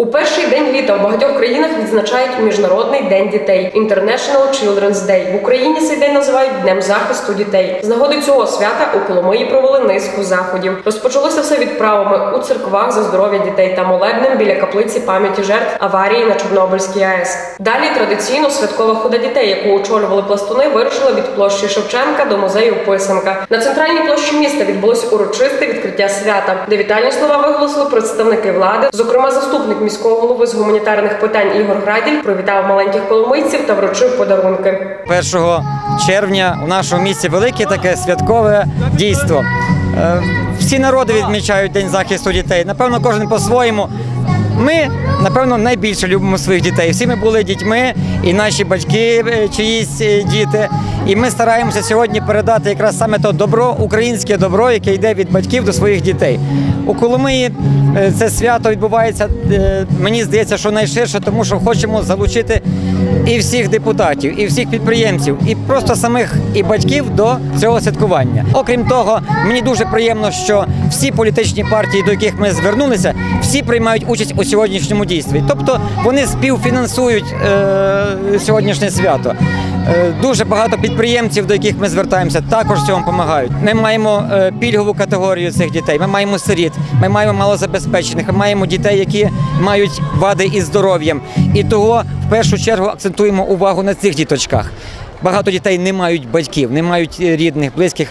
У перший день літа у багатьох країнах відзначають Міжнародний день дітей International Children's Day. В Україні цей день називають Днем захисту дітей. З нагоди цього свята у Коломиї провели низку заходів. Розпочалося все відправами у церквах за здоров'я дітей та молебнем біля каплиці пам'яті жертв аварії на Чорнобильській АЕС. Далі традиційно святкова хода дітей, яку очолювали пластуни, вирушила від площі Шевченка до музею Писанка. На центральній площі міста відбулось урочисте відкриття свята, де вітальні слова виголосили представники влади, зокрема заступник міського голови з гуманітарних питань Ігор Граділь привітав маленьких коломийців та вручив подарунки. 1 червня у нашому місті велике таке святкове дійство. Е, Всі народи відмічають День захисту дітей. Напевно, кожен по-своєму. Ми, напевно, найбільше любимо своїх дітей. Всі ми були дітьми, і наші батьки е, чиїсь е, діти. І ми стараємося сьогодні передати якраз саме то добро, українське добро, яке йде від батьків до своїх дітей. У Коломиї е, це свято відбувається, мені здається, що найширше, тому що хочемо залучити і всіх депутатів, і всіх підприємців, і просто самих і батьків до цього святкування. Окрім того, мені дуже приємно, що всі політичні партії, до яких ми звернулися, всі приймають участь у сьогоднішньому дійстві. Тобто вони співфінансують е, сьогоднішнє свято. Е, Дуже багато підприємців, до яких ми звертаємося, також цьому допомагають. Ми маємо е, пільгову категорію цих дітей. Ми маємо сиріт, ми маємо малозабезпечених, ми маємо дітей, які мають вади із здоров'ям. І того першу чергу акцентуємо увагу на цих діточках. Багато дітей не мають батьків, не мають е, рідних, близьких.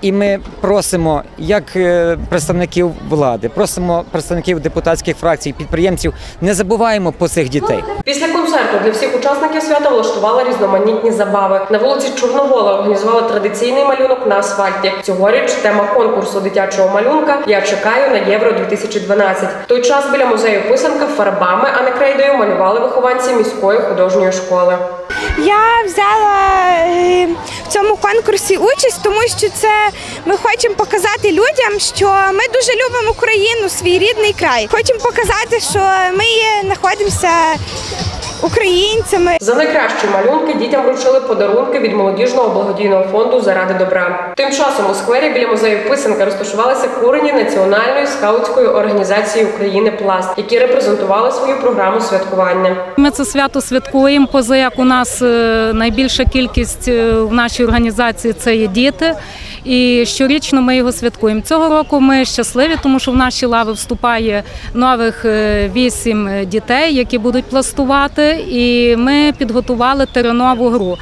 І ми просимо як е, представників влади, просимо представників депутатських фракцій, підприємців, не забуваємо по цих дітей. Після концерту для всіх учасників свята влаштували різноманітні забави. На вулиці Чорновола організували традиційний малюнок на асфальті. Цьогоріч тема конкурсу дитячого малюнка Я чекаю на євро 2012 В той час біля музею писанка фарбами, а не крейдою малювали вихованці міської художньої школи. Я взяла е, в цьому конкурсі участь, тому що це ми хочемо показати людям, що ми дуже любимо Україну, свій рідний край. Хочемо показати, що ми знаходимося українцями. За найкращі малюнки дітям вручили подарунки від молодіжного благодійного фонду заради добра. Тим часом у сквері біля музею писанка розташувалися курені національної скаутської організації України Пласт, які репрезентували свою програму святкування. Ми це свято святкуємо, поза як у нас е, найбільша кількість е, в нашій організації це є діти. І щорічно ми його святкуємо. Цього року ми щасливі, тому що в наші лави вступає нових е, вісім дітей, які будуть пластувати. І ми підготували теренову гру.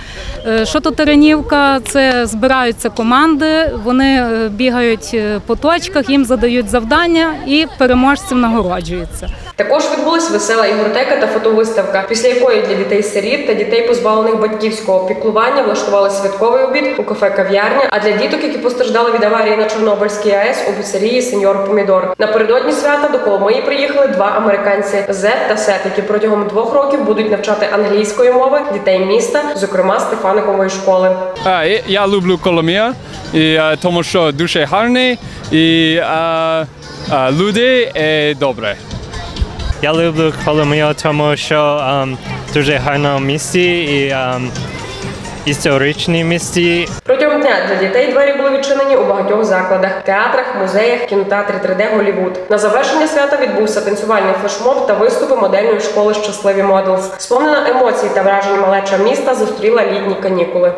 Е, Що то теренівка? Це збираються команди, вони е, бігають е, по точках, їм задають завдання і переможців нагороджуються. Також відбулась весела ігротека та фотовиставка, після якої для дітей-сиріт та дітей, позбавлених батьківського піклування, влаштували святковий обід у кафе кав'ярня. А для діток, які постраждали від аварії на Чорнобильській АЕС, у піцерії Сеньор Помідор. Напередодні свята до Коломиї приїхали два американці Зет та Сет, які протягом двох років будуть навчати англійської мови дітей міста, зокрема Стефаникової школи. А, я люблю Коломия, і, тому що дуже гарний і е, е, люди е, добре. Я люблю Коломию, тому що ем, дуже гарно місті і ем, історичні місті. Протягом дня для дітей двері були відчинені у багатьох закладах, театрах, музеях, кінотеатрі 3D Голівуд. На завершення свята відбувся танцювальний флешмоб та виступи модельної школи Щасливі Моделс. Сповнена емоцій та вражень малеча міста зустріла літні канікули.